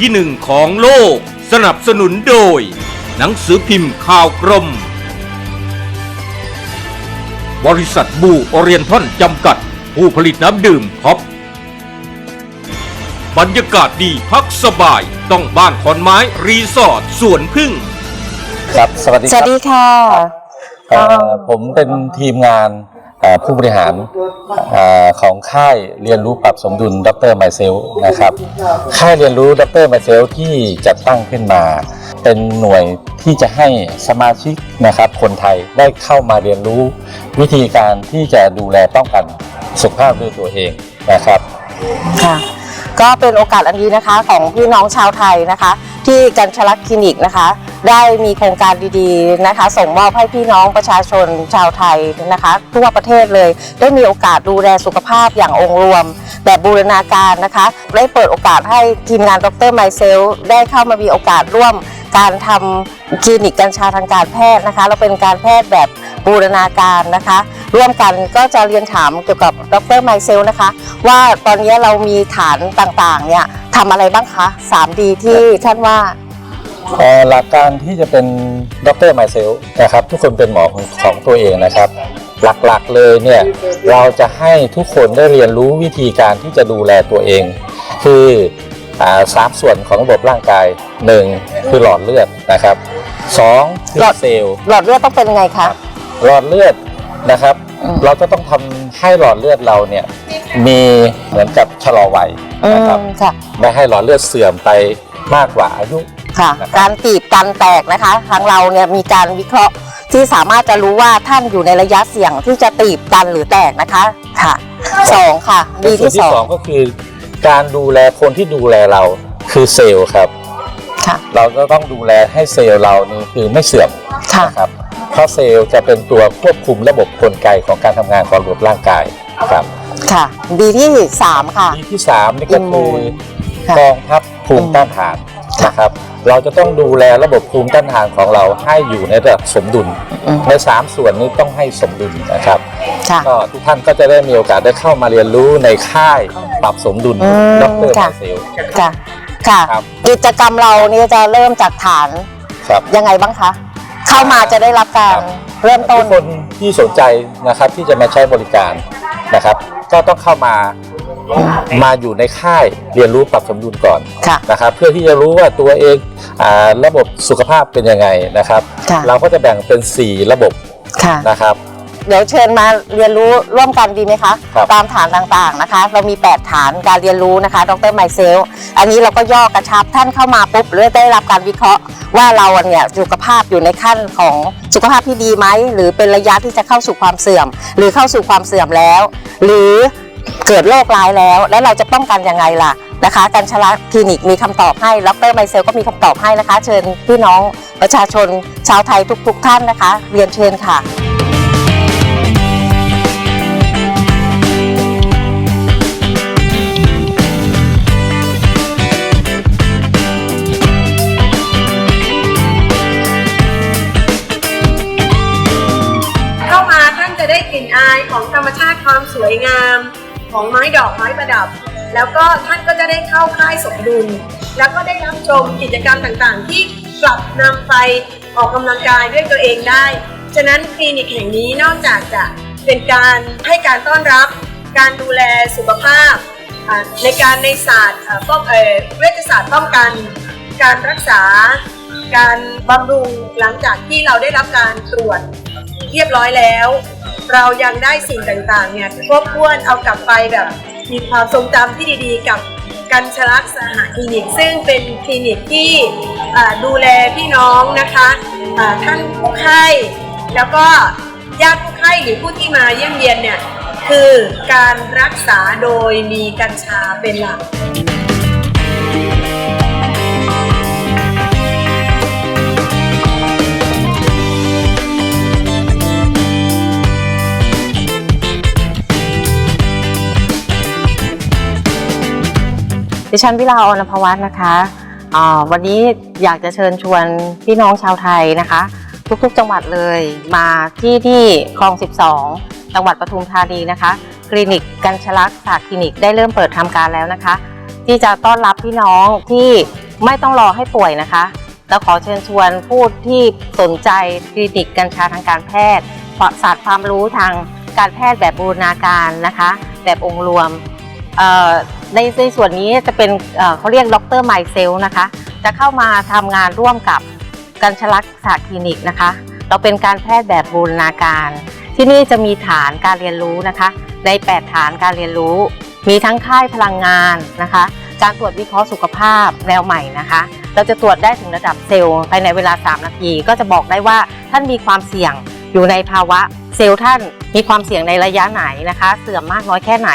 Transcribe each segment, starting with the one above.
ที่หนึ่งของโลก สนับสนุนโดย หนังสือพิมพ์ข่าวกรม บริษัทบูโอเรียนทอนจำกัด ผู้ผลิตน้ำดื่มท็อปบรรยากาศดีพักสบาย ต้องบ้านขอนไม้รีสอร์ทสวนพึ่ง ครับ สวัสดีสควัรัสบดีค่ะ เอ่อผมเป็นทีมงานเอ่อ ผู้บริหารอของค่ายเรียนรู้ปรับสมดุลดรไมเซลนะครับค่ายเรียนรู้ดรไมเซลที่จัดตั้งขึ้นมา เป็นหน่วยที่จะให้สมาชิกนะครับคนไทยได้เข้ามาเรียนรู้วิธีการที่จะดูแลป้องกันสุขภาพด้วยตัวเองนะครับค่ะก็เป็นโอกาสอันดีนะคะของพี่น้องชาวไทยนะคะ ที่กันชลักคลินิกนะคะ ได้มีโครงการดีๆนะคะ ส่งมอบให้พี่น้องประชาชนชาวไทยนะคะ ทั่วประเทศเลย ได้มีโอกาสดูแลสุขภาพอย่างองค์รวม แบบบูรณาการนะคะ ได้เปิดโอกาสให้ทีมงานดรไมเซลได้เข้ามามีโอกาสร่วมการทำคลินิกกัญชาทางการแพทย์นะคะ เราเป็นการแพทย์แบบบูรณาการนะคะ ร่วมกันก็จะเรียนถามเกี่ยวกับดรไมเซลนะคะ ว่าตอนนี้เรามีฐานต่างๆเนี่ย ทำอะไรบ้างคะ 3D ที่ท่านว่าเอ่อหลักการที่จะเป็นดรไมเซลนะครับ ทุกคนเป็นหมอของของตัวเองนะครับ หลักๆเลยเนี่ยเราจะให้ทุกคนได้เรียนรู้วิธีการที่จะดูแลตัวเอง คืออ่าสามส่วนของระบบร่างกายหนึ่งคือหลอดเลือดนะครับสองคืหลออดเซลล์หลอดเลือดต้องเป็นยังไงคะหลอดเลือดนะครับอืมเราจะต้องทำให้หลอดเลือดเราเนี่ย มีเหมือนกับชะลอวัยอืนะครับมค่ะ ไม่ให้หลอดเลือดเสื่อมไปมากกว่าอายุ ค่ะ นะครับ การตีบการแตกนะคะทางเราเนี่ยมีการวิเคราะห์ที่สามารถจะรู้ว่าท่านอยู่ในระยะเสี่ยงที่จะตีบกันหรือแตกนะคะค่ะสองค่ะดีส่วนที่สที่อสองงก็คือการดูแลคนที่ดูแลเราคือเซลล์ครับ ค่ะเราจะต้องดูแลให้เซลล์เรานี่คือไม่เสื่อมค่ะนะครับเพราะเซลล์จะเป็นตัวควบคุมระบบกลไกของการทำงานของระบบร่างกายครับ ค่ะดีที่สามค่ะ ที่ที่สามนี่ก็คือค่ะกองทัพภูมิต้านทานนะครับ เราจะต้องดูแลระบบภูมิต้านทานของเราให้อยู่ในระดับสมดุล อืม ในสามส่วนนี้ต้องให้สมดุลนะครับ ค่ะ ก็ทุกท่านก็จะได้มีโอกาสได้เข้ามาเรียนรู้ในค่ายปรับสมดุลอืมดรค่ะ มาเซล ค่ะค่ะ ครับ กิจกรรมเราเนี่ยจะเริ่มจากฐานครับ ยังไงบ้างคะ เข้ามาจะได้รับการครับ เริ่มต้ทุนกคนที่สนใจนะครับที่จะมาใช้บริการนะครับ ก็ต้องเข้ามามาอยู่ในค่ายเรียนรู้ปรับสมดุลก่อนค่ะ นะครับเพื่อที่จะรู้ว่าตัวเองอาระบบสุขภาพเป็นยังไงนะครับ ค่ะ เราก็จะแบ่งเป็น 4 ระบบค่ะ นะครับ เดี๋ยวเชิญมาเรียนรู้ร่วมกันดีไหมคะครับ ตามฐานต่างๆนะคะ เรามี 8 ฐานการเรียนรู้นะคะดรไมเซลอันนี้เราก็ย่อกระชับท่านเข้ามาปุ๊บหรือได้รับการวิเคราะห์ ว่าเราเนี่ยสุขภาพอยู่ในขั้นของสุขภาพที่ดีไหมหรือเป็นระยะที่จะเข้าสู่ความเสื่อม หรือเข้าสู่ความเสื่อมแล้ว หรือเกิดโรคร้ายแล้ว แล้วเราจะป้องกันยังไงล่ะนะคะการชลักคลินิกมีคำตอบให้ดรไมเซลก็มีคำตอบให้นะคะ เชิญพี่น้องประชาชนชาวไทยทุก ๆ ท่านนะคะ เรียนเชิญค่ะ วามสวยงามของไม้ดอกไม้ประดับ แล้วก็ท่านก็จะได้เข้าค่ายสมดุล แล้วก็ได้รับชมกิจกรรมต่างๆ ที่กลับนำไปออกกำลังกายด้วยตัวเองได้ ฉะนั้นคลินิกแห่งนี้นอกจากจะเป็นการให้การต้อนรับ การดูแลสุขภาพ ในการในศาสตร์ป้องเวชศาสตร์ป้องกัน การรักษา การบำรุงหลังจากที่เราได้รับการตรวจเรียบร้อยแล้ว เรายังได้สิ่งต่างๆเนี่ยครบถ้วนเอากลับไปแบบมีความทรงจำที่ดีๆ กับกันชลักษณ์สหคลินิก ซึ่งเป็นคลินิกที่ดูแลพี่น้องนะคะท่านผู้ไข้แล้วก็ญาติผู้ไข้หรือผู้ที่มาเยี่ยมเยียนเนี่ยคือการรักษาโดยมีกัญชาเป็นหลัก ดิฉันวิลาออนภวัฒน์นะคะวันนี้อยากจะเชิญชวนพี่น้องชาวไทยนะคะ ทุกๆจังหวัดเลยมาที่ที่คลอง 12 จังหวัดปทุมธานีนะคะ คลินิกกัญชลักษณ์ศาสตร์คลินิกได้เริ่มเปิดทำการแล้วนะคะ ที่จะต้อนรับพี่น้องที่ไม่ต้องรอให้ป่วยนะคะเราขอเชิญชวนผู้ที่สนใจคลินิกกัญชาทางการแพทย์ศาสตร์ความรู้ทางการแพทย์แบบบูรณาการนะคะ แบบองค์รวม ในในส่วนนี้จะเป็นเเขาเรียกดรไมเซลนะคะ จะเข้ามาทำงานร่วมกับกัญชลักษณ์ศาสตร์คลินิกนะคะ เราเป็นการแพทย์แบบบูรณาการ ที่นี่จะมีฐานการเรียนรู้นะคะ ใน 8 ฐานการเรียนรู้ มีทั้งค่ายพลังงานนะคะ การตรวจวิเคราะห์สุขภาพแนวใหม่นะคะ เราจะตรวจได้ถึงระดับเซลล์ภายในเวลา 3 นาที ก็จะบอกได้ว่าท่านมีความเสี่ยงอยู่ในภาวะเซลล์ท่านมีความเสี่ยงในระยะไหนนะคะ เสื่อมมากน้อยแค่ไหน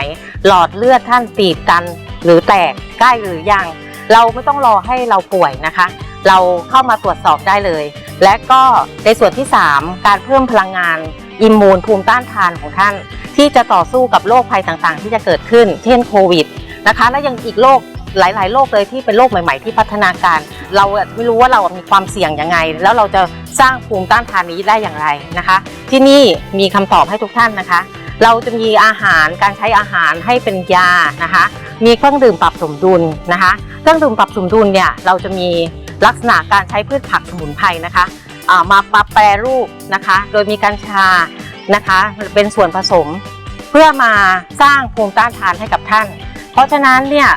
หลอดเลือดท่านตีบตันหรือแตกใกล้หรือยัง เราไม่ต้องรอให้เราป่วยนะคะ เราเข้ามาตรวจสอบได้เลย และก็ในส่วนที่ 3 การเพิ่มพลังงานอิมมูนภูมิต้านทานของท่าน ที่จะต่อสู้กับโรคภัยต่างๆ ที่จะเกิดขึ้น เช่นโควิดนะคะและยังอีกโรคหลาย ๆ โรคเลยที่เป็นโรคใหม่ ๆ ที่พัฒนาการ เราไม่รู้ว่าเรามีความเสี่ยงยังไง แล้วเราจะสร้างภูมิต้านทานนี้ได้อย่างไรนะคะ ที่นี่มีคำตอบให้ทุกท่านนะคะ เราจะมีอาหารการใช้อาหารให้เป็นยานะคะ มีเครื่องดื่มปรับสมดุลนะคะ เครื่องดื่มปรับสมดุลเนี่ยเราจะมีลักษณะการใช้พืชผักสมุนไพรนะคะอ่ามามาแปรรูปนะคะ โดยมีกัญชานะคะเป็นส่วนผสม เพื่อมาสร้างภูมิต้านทานให้กับท่าน เพราะฉะนั้นเนี่ย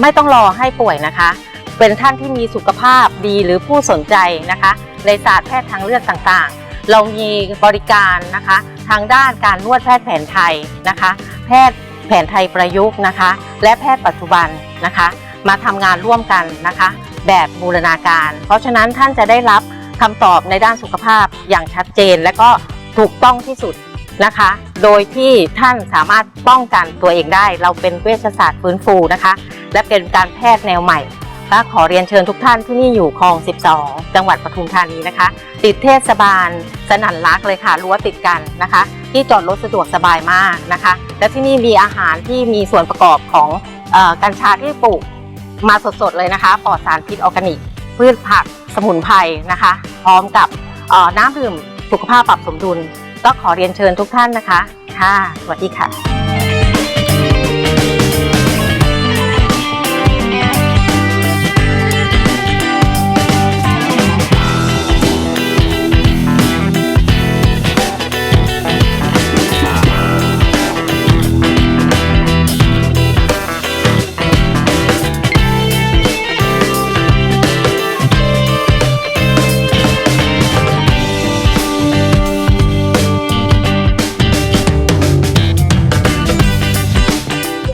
ไม่ต้องรอให้ป่วยนะคะ เป็นท่านที่มีสุขภาพดีหรือผู้สนใจนะคะ ในศาสตร์แพทย์ทางเลือกต่างๆ เรามีบริการนะคะ ทางด้านการนวดแพทย์แผนไทยนะคะ แพทย์แผนไทยประยุกต์นะคะ และแพทย์ปัจจุบันนะคะ มาทำงานร่วมกันนะคะ แบบบูรณาการ เพราะฉะนั้นท่านจะได้รับคำตอบในด้านสุขภาพอย่างชัดเจน และก็ถูกต้องที่สุดนะคะ โดยที่ท่านสามารถป้องกันตัวเองได้ เราเป็นเวชศาสตร์ฟื้นฟูนะคะ และเป็นการแพทย์แนวใหม่ ก็ขอเรียนเชิญทุกท่านที่นี่อยู่คลอง 12 จังหวัดปทุมธานีนะคะ ติดเทศบาล สนั่นรักเลยค่ะรั้วติดกันนะคะ ที่จอดรถสะดวกสบายมากนะคะ และที่นี่มีอาหารที่มีส่วนประกอบของอกัญชาที่ปลูกมาสดๆเลยนะคะปลอดสารพิษออร์แกนิก พืชผักสมุนไพรนะคะ พร้อมกับน้ำดื่มสุขภาพปรับสมดุล ก็ขอเรียนเชิญทุกท่านนะคะค่ะสวัสดีค่ะ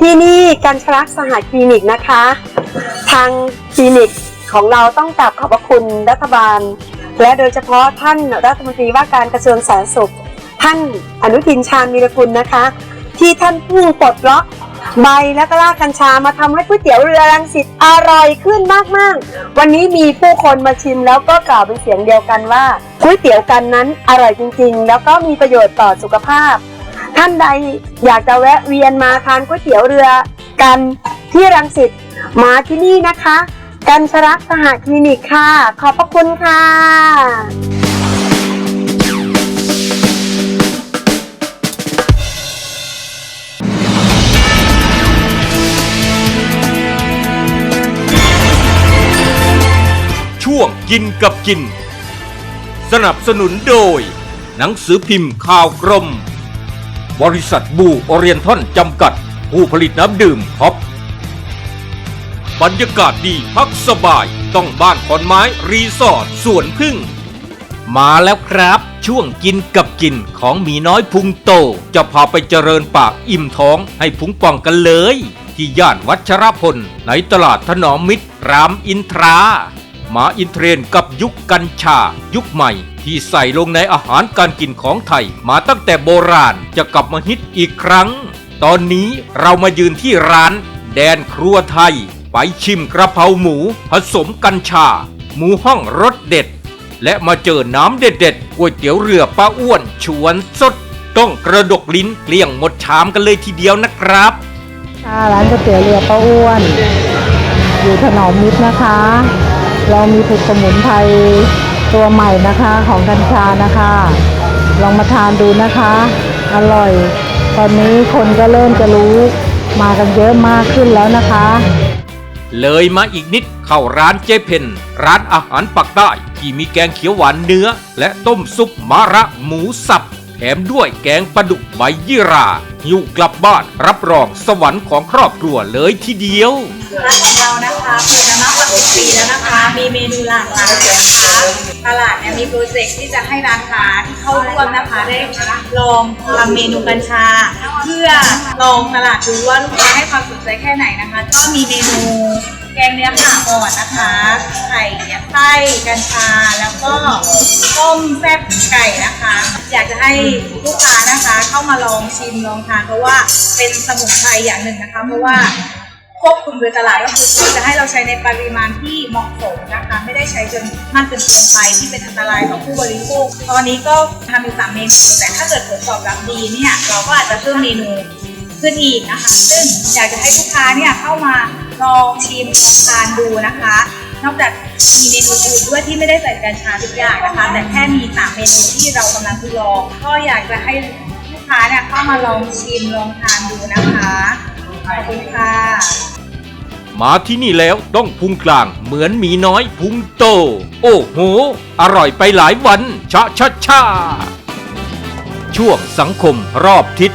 ที่นี่กัญชลักสหคลินิกนะคะ ทางคลินิกของเราต้องกราบขอบพระคุณรัฐบาล และโดยเฉพาะท่านรัฐมนตรีว่าการกระทรวงสาธารณสุข ท่านอนุทินชาญวีรกุลนะคะ ที่ท่านผู้ปลดล็อกใบและก็รากกัญชามาทำให้ก๋วยเตี๋ยวเรือรังสิตอร่อยขึ้นมากๆ วันนี้มีผู้คนมาชิมแล้วก็กล่าวเป็นเสียงเดียวกันว่าก๋วยเตี๋ยวกันนั้นอร่อยจริงๆ แล้วก็มีประโยชน์ต่อสุขภาพ ท่านใดอยากจะแวะเวียนมาทานก๋วยเตี๋ยวเรือกันที่รังสิตมาที่นี่นะคะ กันชรักสหคลินิกค่ะ ขอบพระคุณค่ะช่วงกินกับกิน สนับสนุนโดย หนังสือพิมพ์ข่าวกรม บริษัทบูโอเรียนทอนจำกัด ผู้ผลิตน้ำดื่มท็อปบรรยากาศดีพักสบาย ต้องบ้านขอนไม้รีสอร์ทสวนพึ่ง มาแล้วครับ ช่วงกินกับกินของหมีน้อยพุงโต จะพาไปเจริญปากอิ่มท้องให้พุงป่องกันเลย ที่ย่านวัชรพล ในตลาดถนอมมิตรรามอินทรา มาอินเทรนกับยุคกัญชา ยุคใหม่ ที่ใส่ลงในอาหารการกินของไทย มาตั้งแต่โบราณจะกลับมาฮิตอีกครั้ง ตอนนี้เรามายืนที่ร้าน แดนครัวไทย ไปชิมกระเพราหมู ผสมกัญชา หมูห้องรสเด็ด และมาเจอน้ำเด็ดๆก๋วยเตี๋ยวเรือป้าอ้วน ชวนสด ต้องกระดกลิ้นเกลี้ยงหมดชามกันเลยทีเดียวนะครับค่ะร้านก๋วยเตี๋ยวเรือป้าอ้วน อยู่ถนอมมิตรนะคะ เรามีผลิตสมุนไพร ตัวใหม่นะคะของกัญชานะคะ ลองมาทานดูนะคะ อร่อย ตอนนี้คนก็เริ่มจะรู้มากันเยอะมากขึ้นแล้วนะคะ เลยมาอีกนิดเข้าร้านเจเพนร้านอาหารปักใต้ที่มีแกงเขียวหวานเนื้อ และต้มซุปมะระหมูสับ แถมด้วยแกงปลาดุกใบยี่รา หิ้วกลับบ้านรับรองสวรรค์ของครอบครัวเลยทีเดียว ร้านของเรานะคะเปิดมามากกว่า10ปีแล้วนะคะ มีเมนูหลากหลายนะคะ ตลาดเนี่ยมีโปรเจกต์ที่จะให้ร้านค้าที่เข้าร่วมนะคะได้ลองทำเมนูกัญชา เพื่อลองตลาดดูว่าลูกค้าให้ความสนใจแค่ไหนนะคะ ก็มีเมนู แกงเนื้อผ่าอ่อนนะคะ ไข่ไส้กัญชาแล้วก็ต้มแซ่บไก่นะคะ อยากจะให้ลูกค้านะคะ เข้ามาลองชิมลองทานเพราะว่าเป็นสมุนไพรอย่างหนึ่งนะคะ เพราะว่าควบคุมโดยตลาดก็คือจะให้เราใช้ในปริมาณที่เหมาะสมนะคะ ไม่ได้ใช้จนมากเกินเกินไปที่เป็นอันตรายต่อผู้บริโภค ตอนนี้ก็ทำอยู่สามเมนูแต่ถ้าเกิดผลตอบรับดีเนี่ยเราก็อาจจะเพิ่มเมนูขึ้นอีกนะคะ ซึ่งอยากจะให้ลูกค้าเนี่ยเข้ามา ลองชิมลองทานดูนะคะ นอกจากมีเมนูอื่นด้วยที่ไม่ได้ใส่กัญชาทุกอย่างนะคะ แต่แค่มีสามเมนูที่เรากำลังทดลอง ก็อยากจะให้ลูกค้าเนี่ยเข้ามาลองชิมลองทานดูนะคะขอบคุณค่ะมาที่นี่แล้วต้องพุงกลางเหมือนหมีน้อยพุงโต โอ้โห อร่อยไปหลายวัน ชะชะชาช่วงสังคมรอบทิศ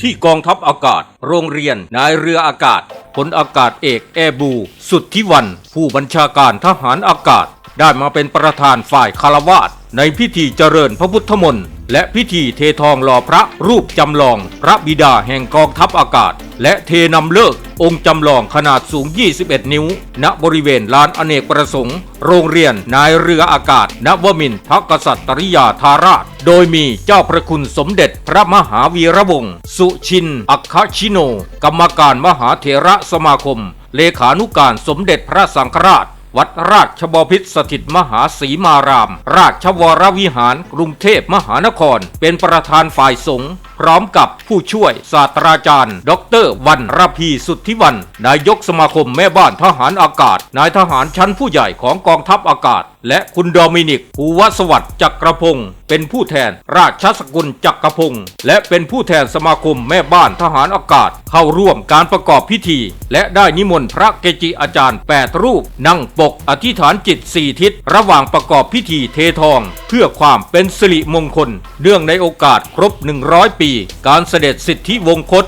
ที่กองทัพอากาศ โรงเรียนนายเรืออากาศ พลอากาศเอกแอบู สุทธิวัน ผู้บัญชาการทหารอากาศ ได้มาเป็นประธานฝ่ายคารวาสในพิธีเจริญพระพุทธมนต์ และพิธีเททองหล่อพระรูปจำลอง พระบิดาแห่งกองทัพอากาศ และเทนำเลิก องค์จำลองขนาดสูง 21 นิ้ว ณบริเวณลานอเนกประสงค์ โรงเรียนนายเรืออากาศ นวมินทรพระกษัตริยาธาราช โดยมีเจ้าพระคุณสมเด็จพระมหาวีระวงศ์สุชิน อัคคชิโน กรรมการมหาเถระสมาคม เลขานุการสมเด็จพระสังฆราช วัดราชบพิษสถิตมหาศรีมาราม ราชวรวิหารกรุงเทพมหานคร เป็นประธานฝ่ายสงฆ์พร้อมกับผู้ช่วยศาสตราจารย์ ดรวันรพีสุทธิวัน นายกสมาคมแม่บ้านทหารอากาศ นายทหารชั้นผู้ใหญ่ของกองทัพอากาศและคุณโดมินิกภูวสวัสดิ์จักรพงศ์เป็นผู้แทนราชสกุลจักรพงศ์และเป็นผู้แทนสมาคมแม่บ้านทหารอากาศ เข้าร่วมการประกอบพิธี และได้นิมนต์พระเกจิอาจารย์ 8 รูป นั่งปกอธิษฐานจิตสี่ทิศ ระหว่างประกอบพิธีเททอง เพื่อความเป็นสิริมงคล เนื่องในโอกาสครบ 100 ปี การเสด็จสิทธิวงคต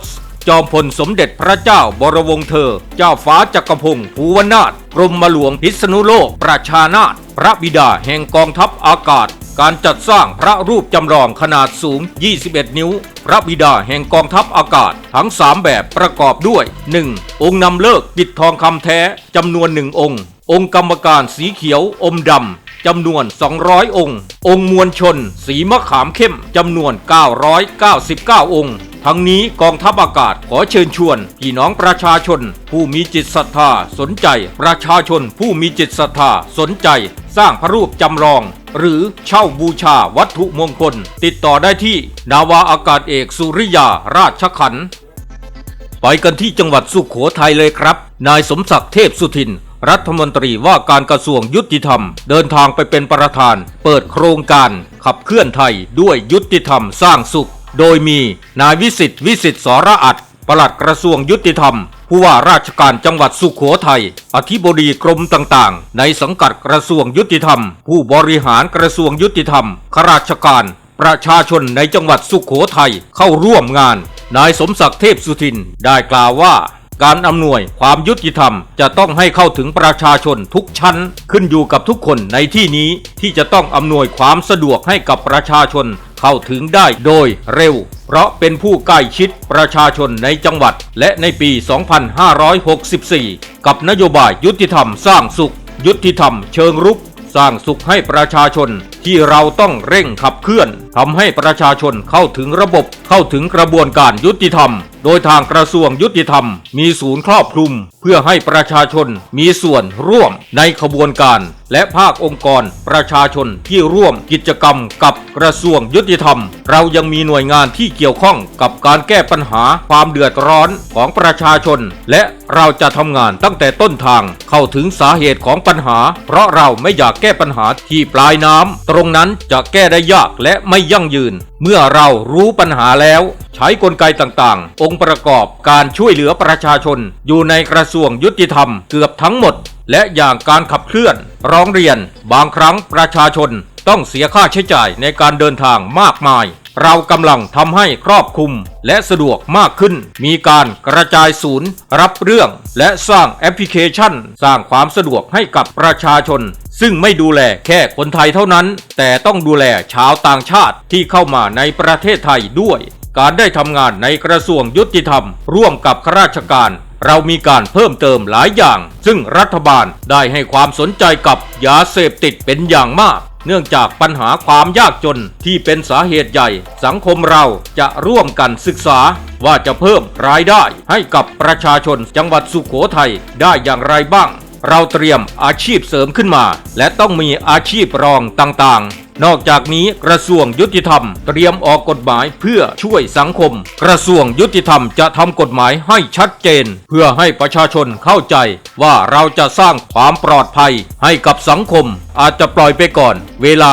จอมพลสมเด็จพระเจ้าบรวงศ์เธอ เจ้าฟ้าจักรพงศ์ภูวนาถกรมหลวงพิษณุโลก ประชานาถ พระบิดาแห่งกองทัพอากาศ การจัดสร้างพระรูปจำลองขนาดสูง 21 นิ้ว พระบิดาแห่งกองทัพอากาศ ทั้ง 3 แบบประกอบด้วย 1. องค์นำเลิกปิดทองคำแท้จำนวนหนึ่งองค์ องค์กรรมการสีเขียวอมดำจำนวน 200 องค์ องค์มวลชน สีมะขามเข้ม จำนวน 999 องค์ ทั้งนี้กองทัพอากาศขอเชิญชวนพี่น้องประชาชน ผู้มีจิตศรัทธาสนใจ ประชาชนผู้มีจิตศรัทธาสนใจ สร้างพระรูปจำลอง หรือเช่าบูชาวัตถุมงคล ติดต่อได้ที่ นาวาอากาศเอกสุริยาราชขันธ์ไปกันที่จังหวัดสุขโขทัยเลยครับ นายสมศักดิ์เทพสุทินรัฐมนตรีว่าการกระทรวงยุติธรรม เดินทางไปเป็นประธาน เปิดโครงการ ขับเคลื่อนไทยด้วยยุติธรรมสร้างสุข โดยมีนายวิสิทธิ์วิสิทธิ์สรอัดปลัดกระทรวงยุติธรรม ผู้ว่าราชการจังหวัดสุขโขทัย อธิบดีกรมต่างๆ ในสังกัดกระทรวงยุติธรรม ผู้บริหารกระทรวงยุติธรรม ข้าราชการ ประชาชนในจังหวัดสุขโขทัยเข้าร่วมงาน นายสมศักดิ์เทพสุทินได้กล่าวว่า การอำนวยความยุติธรรมจะต้องให้เข้าถึงประชาชนทุกชั้น ขึ้นอยู่กับทุกคนในที่นี้ที่จะต้องอำนวยความสะดวกให้กับประชาชนเข้าถึงได้โดยเร็ว เพราะเป็นผู้ใกล้ชิดประชาชนในจังหวัด และในปี 2564 กับนโยบายยุติธรรมสร้างสุข ยุติธรรมเชิงรุกสร้างสุขให้ประชาชนที่เราต้องเร่งขับเคลื่อนทำให้ประชาชนเข้าถึงระบบเข้าถึงกระบวนการยุติธรรม โดยทางกระทรวงยุติธรรม มีศูนย์ครอบคลุม เพื่อให้ประชาชนมีส่วนร่วมในขบวนการ และภาคองค์กรประชาชนที่ร่วมกิจกรรมกับกระทรวงยุติธรรม เรายังมีหน่วยงานที่เกี่ยวข้องกับการแก้ปัญหาความเดือดร้อนของประชาชน และเราจะทำงานตั้งแต่ต้นทางเข้าถึงสาเหตุของปัญหา เพราะเราไม่อยากแก้ปัญหาที่ปลายน้ำตรงนั้นจะแก้ได้ยากและไม่ยั่งยืน เมื่อเรารู้ปัญหาแล้วใช้กลไกต่างๆ องค์ประกอบการช่วยเหลือประชาชน อยู่ในกระทรวงยุติธรรมเกือบทั้งหมดและอย่างการขับเคลื่อนร้องเรียน บางครั้งประชาชนต้องเสียค่าใช้จ่ายในการเดินทางมากมาย เรากำลังทำให้ครอบคลุมและสะดวกมากขึ้น มีการกระจายศูนย์ รับเรื่อง และสร้างแอปพลิเคชัน สร้างความสะดวกให้กับประชาชน ซึ่งไม่ดูแลแค่คนไทยเท่านั้น แต่ต้องดูแลชาวต่างชาติที่เข้ามาในประเทศไทยด้วย การได้ทำงานในกระทรวงยุติธรรม ร่วมกับข้าราชการ เรามีการเพิ่มเติมหลายอย่าง ซึ่งรัฐบาลได้ให้ความสนใจกับยาเสพติดเป็นอย่างมาก เนื่องจากปัญหาความยากจนที่เป็นสาเหตุใหญ่ สังคมเราจะร่วมกันศึกษาว่าจะเพิ่มรายได้ให้กับประชาชนจังหวัดสุขโขทัยได้อย่างไรบ้าง เราเตรียมอาชีพเสริมขึ้นมา และต้องมีอาชีพรองต่างๆ นอกจากนี้กระทรวงยุติธรรม เตรียมออกกฎหมายเพื่อช่วยสังคม กระทรวงยุติธรรมจะทำกฎหมายให้ชัดเจน เพื่อให้ประชาชนเข้าใจว่าเราจะสร้างความปลอดภัยให้กับสังคม อาจจะปล่อยไปก่อน เวลา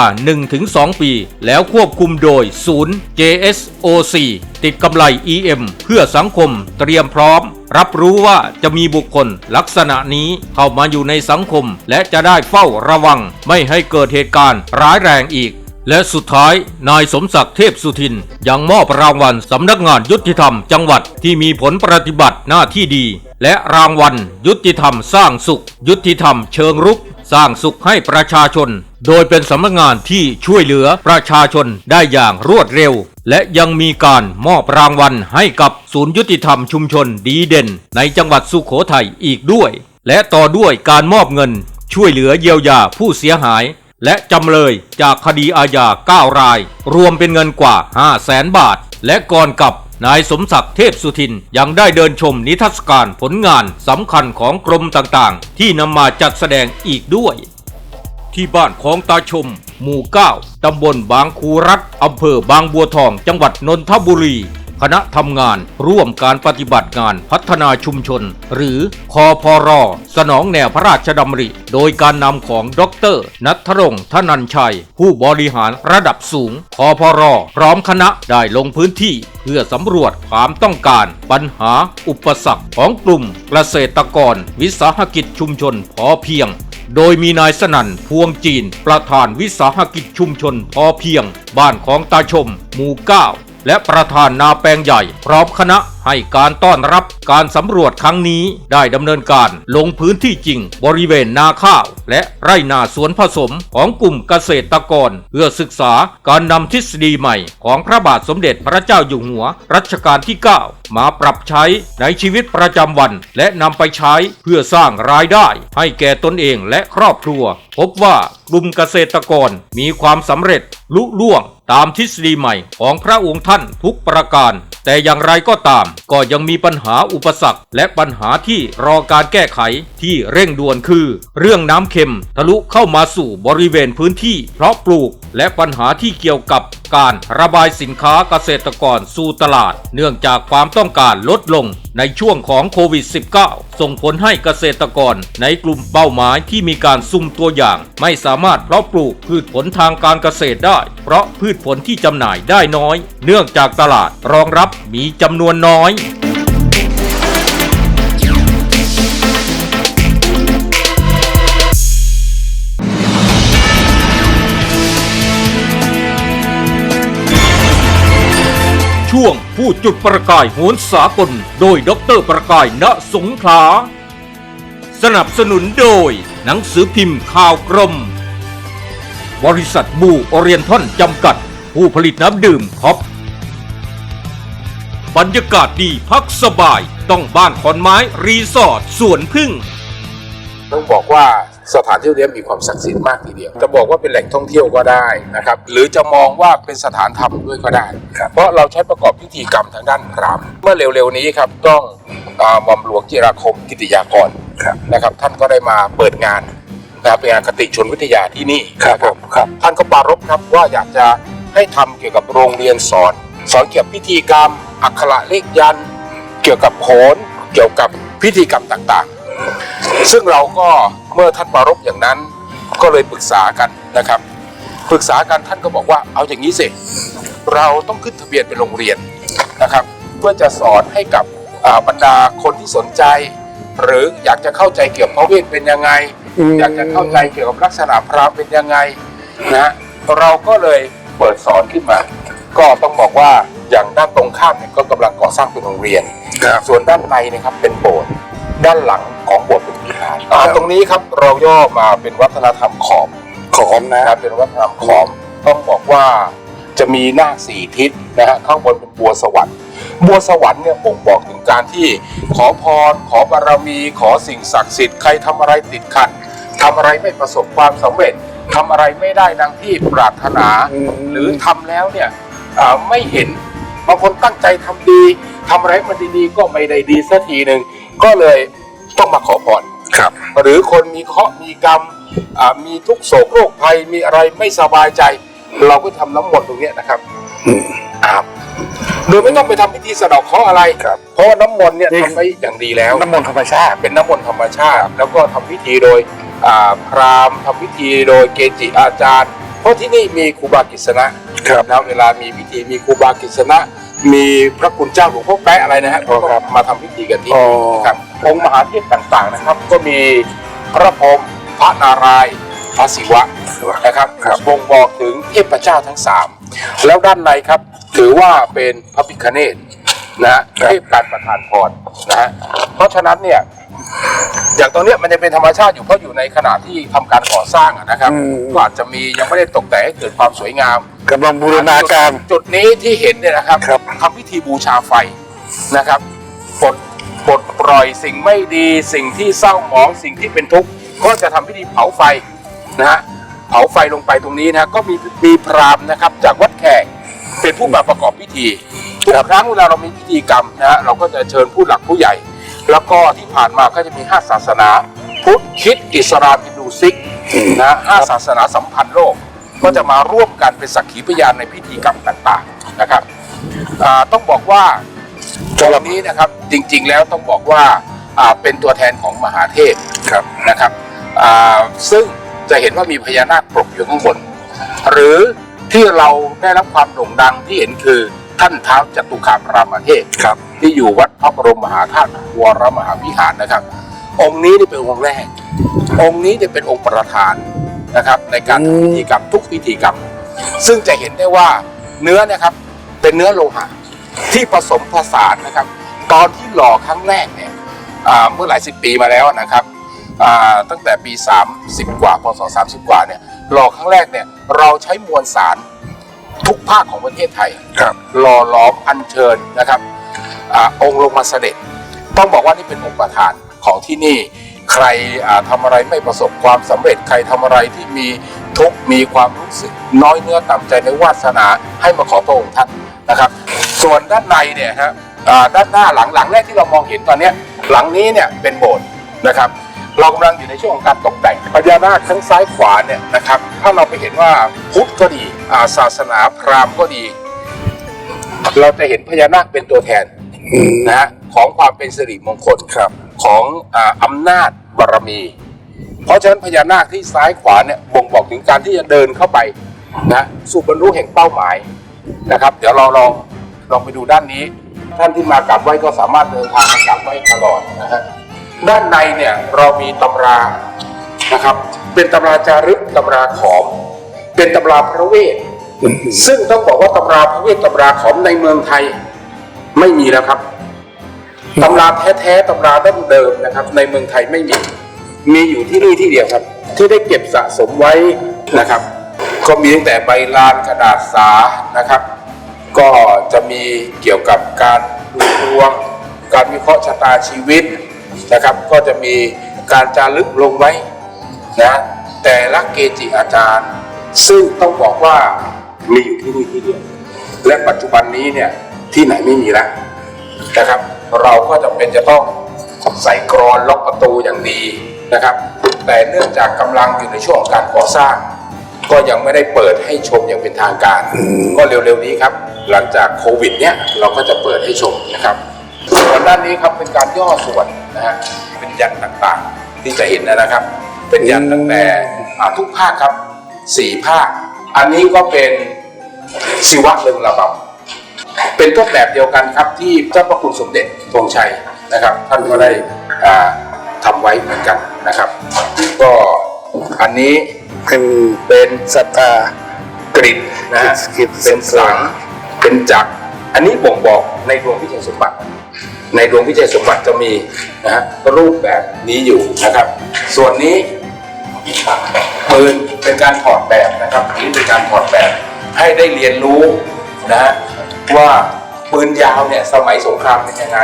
1-2 ปี แล้วควบคุมโดยศูนย์ JSOC ติดกำไร EM เพื่อสังคมเตรียมพร้อม รับรู้ว่าจะมีบุคคลลักษณะนี้เข้ามาอยู่ในสังคม และจะได้เฝ้าระวัง ไม่ให้เกิดเหตุการณ์ร้ายแรงอีก และสุดท้ายนายสมศักดิ์เทพสุทิน ยังมอบรางวัลสำนักงานยุติธรรมจังหวัดที่มีผลปฏิบัติหน้าที่ดี และรางวัลยุติธรรมสร้างสุข ยุติธรรมเชิงรุก สร้างสุขให้ประชาชน โดยเป็นสำนักงานที่ช่วยเหลือประชาชนได้อย่างรวดเร็ว และยังมีการมอบรางวัลให้กับศูนย์ยุติธรรมชุมชนดีเด่น ในจังหวัดสุขโขทัยอีกด้วย และต่อด้วยการมอบเงิน ช่วยเหลือเยียวยาผู้เสียหาย และจำเลยจากคดีอาญา9ราย รวมเป็นเงินกว่า 5 0 0แสนบาท และก่อนกับนายสมศักดิ์เทพสุทินยังได้เดินชมนิทรรศการผลงานสำคัญของกรมต่างๆ ที่นำมาจัดแสดงอีกด้วย ที่บ้านของตาชม หมู่ 9 ตำบลบางคูรัฐอำเภอบางบัวทอง จังหวัดนนทบุรี คณะทำงานร่วมการปฏิบัติงานพัฒนาชุมชน หรือคอพอรอสนองแนวพระราชดำริ โดยการนำของดร นัทรงธนันชัย ผู้บริหารระดับสูงคอพอรอพร้อมคณะได้ลงพื้นที่เพื่อสำรวจความต้องการ ปัญหา อุปสรรคของกลุ่มเกษตรกร วิสาหกิจชุมชนพอเพียง โดยมีนายสนั่นพวงจีน ประธานวิสาหกิจชุมชนพอเพียง บ้านของตาชม หมู่เก้าและประธานนาแปลงใหญ่ พร้อมคณะ ให้การต้อนรับการสำรวจครั้งนี้ได้ดำเนินการลงพื้นที่จริง บริเวณนาข้าว และไร่นาสวนผสมของกลุ่มเกษตรกร เพื่อศึกษาการนำทฤษฎีใหม่ของพระบาทสมเด็จพระเจ้าอยู่หัวรัชกาลที่ 9 มาปรับใช้ในชีวิตประจำวัน และนำไปใช้เพื่อสร้างรายได้ ให้แก่ตนเองและครอบครัว พบว่ากลุ่มเกษตรกรมีความสำเร็จลุล่วงตามทฤษฎีใหม่ของพระองค์ท่านทุกประการ แต่อย่างไรก็ตาม ก็ยังมีปัญหาอุปสรรค และปัญหาที่รอการแก้ไขที่เร่งด่วนคือ เรื่องน้ำเค็มทะลุเข้ามาสู่บริเวณพื้นที่ เพราะปลูก และปัญหาที่เกี่ยวกับการระบายสินค้าเกษตรกรสู่ตลาด เนื่องจากความต้องการลดลงในช่วงของโควิด -19 ส่งผลให้เกษตรกรในกลุ่มเป้าหมายที่มีการซุ่มตัวอย่างไม่สามารถเพาะปลูกพืชผลทางการเกษตรได้ เพราะพืชผลที่จำหน่ายได้น้อย เนื่องจากตลาดรองรับมีจำนวนน้อยช่วงผู้จุดประกายโหนสากล โดยดรประกายณสงขลา สนับสนุนโดย หนังสือพิมพ์ข่าวกรม บริษัทบูโอเรียนทอนจำกัด ผู้ผลิตน้ำดื่มคอปบรรยากาศดีพักสบายต้องบ้านขอนไม้รีสอร์ทสวนพึ่ง ต้องบอกว่า สถานที่นี้มีความศักดิ์สิทธิ์มากทีเดียว จะบอกว่าเป็นแหล่งท่องเที่ยวก็ได้นะครับ หรือจะมองว่าเป็นสถานธรรมด้วยก็ได้ เพราะเราใช้ประกอบพิธีกรรมทางด้านพราหมณ์เมื่อเร็วๆนี้ครับต้องอาหม่อมหลวงจิราคมกิติยากรนะครับ ท่านก็ได้มาเปิดงานนะครับเป็นงานคติชนวิทยาที่นี่ครับผมครับท่านก็ปรารภครับว่าอยากจะให้ทำเกี่ยวกับโรงเรียนสอน สอนเกี่ยวกับพิธีกรรม อักขระเลขยันต์เกี่ยวกับโขนเกี่ยวกับพิธีกรรมต่างๆ ซึ่งเราก็เมื่อท่านปรารภอย่างนั้นก็เลยปรึกษากันนะครับปรึกษากันท่านก็บอกว่าเอาอย่างนี้สิเราต้องขึ้นทะเบียนเป็นโรงเรียนนะครับ เพื่อจะสอนให้กับอ่าบรรดาคนที่สนใจ หรืออยากจะเข้าใจเกี่ยวกับพระเวทเป็นยังไง อยากจะเข้าใจเกี่ยวกับลักษณะพราหมณ์เป็นยังไงนะฮะเราก็เลยเปิดสอนขึ้นมา ก็ต้องบอกว่าอย่างด้านตรงข้ามเนี่ยก็กำลังก่อสร้างเป็นโรงเรียน ส่วนด้านในเนะครับเป็นโบสถ์ ด้านหลังของโบสถ์เป็นวิหารอ่าตรงนี้ครับเราย่อมาเป็นวัฒนธรรมขอมขอมนะครับเป็นวัฒนธรรมขอมต้องบอกว่าจะมีนาคสี่ทิศนะฮะข้างบนเป็นบัวสวรรค์ บัวสวรรค์เนี่ยบ่งบอกถึงการที่ขอพร ขอบารมี ขอสิ่งศักดิ์สิทธิ์ใครทำอะไรติดขัดทำอะไรไม่ประสบความสำเร็จทำอะไรไม่ได้ดังที่ปรารถนา หรือทำแล้วเนี่ยอ่าไม่เห็นบางคนตั้งใจทำดีทำอะไรให้มันดีๆก็ไม่ได้ดีสักทีหนึ่ง ก็เลยต้องมาขอพรครับ หรือคนมีเคราะห์มีกรรมอ่ามีทุกข์โศกโรคภัยมีอะไรไม่สบายใจ เราก็ทำน้ำมนต์ตรงเนี้ยนะครับอาบโดยไม่ต้องไปทำพิธีสะเดอกเคราะห์อะไรครับ เพราะว่าน้ำมนต์เนี่ยนี่ ทำไว้อย่างดีแล้ว น้ำมนต์ธรรมชาติ เป็นน้ำมนต์ธรรมชาติ แล้วก็ทำพิธีโดยอ่าพราหมณ์ทำพิธีโดยเกจิอาจารย์ เพราะที่นี่มีครูบากิษณะครับนะเวลามีพิธีมีครูบากิษณะ มีพระคุณเจ้าหลวงพ่อแป๊ะอะไรนะฮะอ๋อครับก็มาทำพิธีกันที่อ๋อ นี่นะครับองค์มหาเทพต่างๆนะครับ ก็มีพระพรหมพระนารายณ์พระศิวะนะครับครับบ่งบอกถึงเทพเจ้าทั้งสามแล้วด้านในครับถือว่าเป็นพระพิคเนตนะฮะเทพการประทานพรนะฮะเพราะฉะนั้นเนี่ย อย่างตรงเนี้ยมันจะเป็นธรรมชาติอยู่เพราะอยู่ในขณะที่ทำการก่อสร้างอะนะครับอืม ก็อาจจะมียังไม่ได้ตกแต่งให้เกิดความสวยงาม กำลังบูรณาการจุดจุดนี้ที่เห็นเนี่ยนะครับครับ ทำพิธีบูชาไฟนะครับปลดปลดปล่อยสิ่งไม่ดีสิ่งที่เศร้าหมองสิ่งที่เป็นทุกข์ก็จะทำพิธีเผาไฟนะฮะเผาไฟลงไปตรงนี้นะก็มีมีพราหมณ์นะครับ จากวัดแขกเป็นผู้มาประกอบพิธีทุกครั้งเวลาเรามีพิธีกรรมนะฮะเราก็จะเชิญผู้หลักผู้ใหญ่ แล้วก็ที่ผ่านมาก็จะมีห้าศาสนา พุทธคริดอิสลามฮินดูซิกนะห้าศาสนาสัมพันธ์โลก ก็จะมาร่วมกันเป็นสักขีพยานในพิธีกรรมต่างๆนะครับอ่าต้องบอกว่าตรงนี้นะครับจริงๆแล้วต้องบอกว่าอ่าเป็นตัวแทนของมหาเทพครับนะครับอ่าซึ่งจะเห็นว่ามีพญานาคปกอยู่ข้างบนหรือที่เราได้รับความโด่งดังที่เห็นคือ ท่านเท้าวจตุคามรามเทพครับ ที่อยู่วัดพระบรมมหาธาตุวรมหาวิหารนะครับ องค์นี้นี่เป็นองค์แรก องค์นี้เนี่ยเป็นองค์ประธานนะครับ ในการทำพิธีกรรมทุกพิธีกรรม ซึ่งจะเห็นได้ว่าเนื้อเนะครับเป็นเนื้อโลหะที่ผสมผสานนะครับ ตอนที่หล่อครั้งแรกเนี่ยอ่าเมื่อหลายสิบปีมาแล้วนะครับอ่าตั้งแต่ปี 30 กว่าพศ30 กว่าเนี่ยหล่อครั้งแรกเนี่ยเราใช้มวลสาร ทุกภาคของประเทศไทยครับหล่อหลอมอัญเชิญนะครับอาองค์ลงมาเสด็จ ต้องบอกว่านี่เป็นองค์ประธานของที่นี่ใครอ่าทำอะไรไม่ประสบความสำเร็จใครทำอะไรที่มีทุกข์มีความรู้สึก น้อยเนื้อต่ำใจในวาสนาให้มาขอพระองค์ท่านนะครับ ส่วนด้านในเนี่ยฮะอ่าด้านหน้าหลังหลังแรกที่เรามองเห็นตอนเนี้ยหลังนี้เนี่ยเป็นโบสถ์นะครับ เรากำลังอยู่ในช่วงของการตกแต่งพญานาคทั้งซ้ายขวาเนี่ยนะครับ ถ้าเราไปเห็นว่าพุทธก็ดีอ่าศาสนาพราหมณ์ก็ดี เราจะเห็นพญานาคเป็นตัวแทนนะฮะของความเป็นสิริมงคลครับของอาอำนาจบารมี เพราะฉะนั้นพญานาคที่ซ้ายขวาเนี่ยบ่งบอกถึงการที่จะเดินเข้าไปนะสู่บรรลุแห่งเป้าหมายนะครับ เดี๋ยวเราลองลองไปดูด้านนี้ ท่านที่มากราบไหว้ก็สามารถเดินทางมากราบไหว้ตลอดนะฮะ ด้านในเนี่ยเรามีตำรานะครับ เป็นตำราจารึกตำราขอม เป็นตำราพระเวท ซึ่งต้องบอกว่าตำราพระเวทตำราขอมในเมืองไทยไม่มีแล้วครับตำราแท้ๆตำราดั้งเดิมนะครับ ในเมืองไทยไม่มี มีอยู่ที่นี่ที่เดียวครับ ที่ได้เก็บสะสมไว้นะครับ ก็มีตั้งแต่ใบลานกระดาษสานะครับ ก็จะมีเกี่ยวกับการดูดวง การวิเคราะห์ชะตาชีวิต นะครับ ก็จะมีการจารึกลงไว้นะแต่ละเกจิอาจารย์ ซึ่งต้องบอกว่ามีอยู่ที่นี่ที่เดียวและปัจจุบันนี้เนี่ยที่ไหนไม่มีแล้วนะครับ เราก็จะเป็นจะต้องใส่กรอนล็อกประตูอย่างดีนะครับ แต่เนื่องจากกำลังอยู่ในช่วงการก่อสร้าง ก็ยังไม่ได้เปิดให้ชมอย่างเป็นทางการ ก็เร็วๆนี้ครับ หลังจากโควิด เนี่ยเราก็จะเปิดให้ชมนะครับ ส่วนด้านนี้ครับเป็นการย่อส่วนนะฮะเป็นยันต์ต่างๆ ที่จะเห็นนะครับ เป็นยันต์ตั้งแต่อ่าทุกภาคครับสี่ภาค อันนี้ก็เป็นศิวะเรืองระบำเป็นต้นแบบเดียวกันครับที่เจ้าพระคุณสมเด็จธงชัยนะครับ ท่านก็ได้อ่าทำไว้เหมือนกันนะครับ ก็อันนี้เป็นเป็นสตาร์กริดนะฮะกริดเป็นสังเป็นจักรอันนี้บ่งบอกในดวงพิจัยสมบัติ ในดวงพิจัยสมบัติจะมีนะฮะรูปแบบนี้อยู่นะครับ ส่วนนี้ปืนเป็นการถอดแบบนะครับอันนี้เป็นการถอดแบบให้ได้เรียนรู้นะฮะว่าปืนยาวเนี่ยสมัยสงครามเป็นยังไง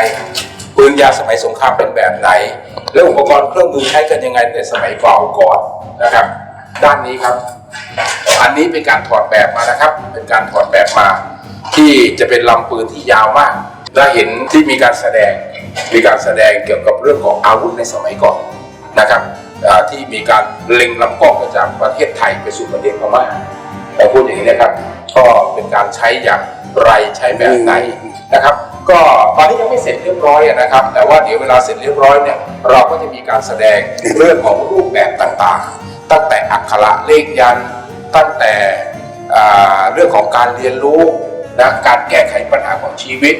ปืนยาวสมัยสงครามเป็นแบบไหน และอุปกรณ์เครื่องมือใช้กันยังไงในสมัยก่อนก่อนนะครับ ด้านนี้ครับ อันนี้เป็นการถอดแบบมานะครับ เป็นการถอดแบบมา ที่จะเป็นลำปืนที่ยาวมาก และเห็นที่มีการแสดงมีการแสดงเกี่ยวกับเรื่องของอาวุธในสมัยก่อนนะครับที่มีการเล็งลำกล้องมาจากประเทศไทยไปสู่ประเทศพม่าแต่พูดอย่างนี้นะครับ ก็เป็นการใช้อย่างไรใช้แบบไหนนะครับ ก็ตอนนี้ยังไม่เสร็จเรียบร้อยนะครับ แต่ว่าเดี๋ยวเวลาเสร็จเรียบร้อยเนี่ยเราก็จะมีการแสดงเรื่องของรูปแบบต่างๆ ตั้งแต่อักขระเลขยัน ตั้งแต่เรื่องของการเรียนรู้นะการแก้ไขปัญหาของชีวิต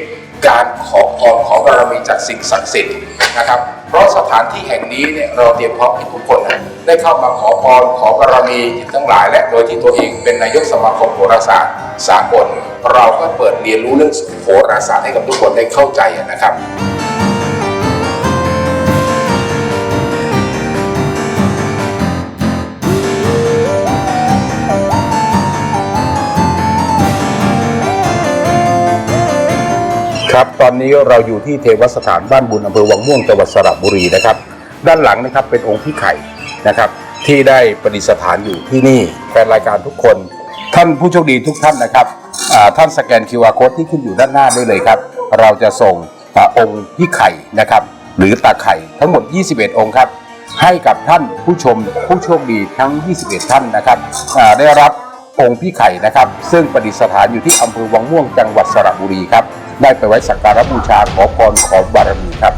การขอพรขอบารมีจากสิ่งศักดิ์สิทธิ์นะครับ เพราะสถานที่แห่งนี้เนี่ยเราเตรียมพร้อมให้ทุกคนได้เข้ามาขอพรขอบารมีทั้งหลาย และโดยที่ตัวเองเป็นนายกสมาคมโหราศาสตร์สากลเราก็เปิดเรียนรู้เรื่องโหราศาสตร์ให้กับทุกคนได้เข้าใจนะครับ ครับตอนนี้เราอยู่ที่เทวสถานบ้านบุญอำเภอวังม่วงจังหวัดสระบุรีนะครับ ด้านหลังนะครับเป็นองค์พี่ไข่นะครับ ที่ได้ประดิษฐานอยู่ที่นี่แฟนรายการทุกคน ท่านผู้โชคดีทุกท่านนะครับท่านสแกน QR code ที่ขึ้นอยู่ด้านหน้าได้เลยครับ เราจะส่งอ่าองค์พี่ไข่นะครับ หรือตาไข่ทั้งหมด 21 องค์ครับ ให้กับท่านผู้ชมผู้โชคดีทั้ง 21 ท่านนะครับได้รับองค์พี่ไข่นะครับ ซึ่งประดิษฐานอยู่ที่อำเภอวังม่วงจังหวัดสระบุรีครับ ได้ไปไว้สักการะบูชาขอพรขอบารมีครับ